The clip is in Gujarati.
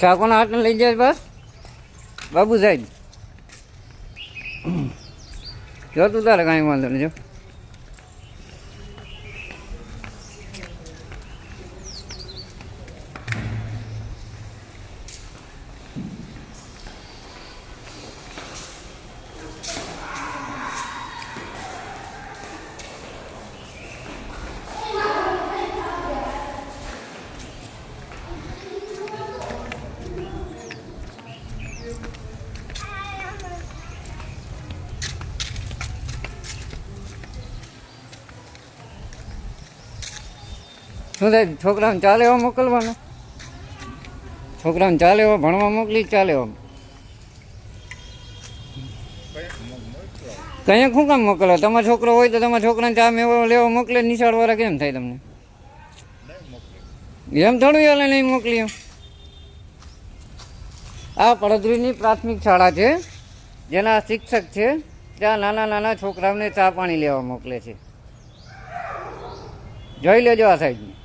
ચા કોના હાથને લઈ જાય બસ. બાબુ સાહેબ જો તું તારે કાંઈ વાંધો નહીં, જો. શું થાય? છોકરાને ચાલે એવા મોકલવાનો? છોકરાને ચાલે એવા ભણવા મોકલી ચાલે એવા? કંઈક શું કામ મોકલો? તમારો છોકરો હોય તો તમારા છોકરાને ચા મેવો લેવા મોકલે? નિશાળવાળા કેમ થાય તમને? એમ થોડું એટલે નહીં મોકલી આ પડદરીની પ્રાથમિક શાળા છે, જેના શિક્ષક છે, ત્યાં નાના નાના છોકરાઓને ચા પાણી લેવા મોકલે છે. જોઈ લેજો આ સાઈડની.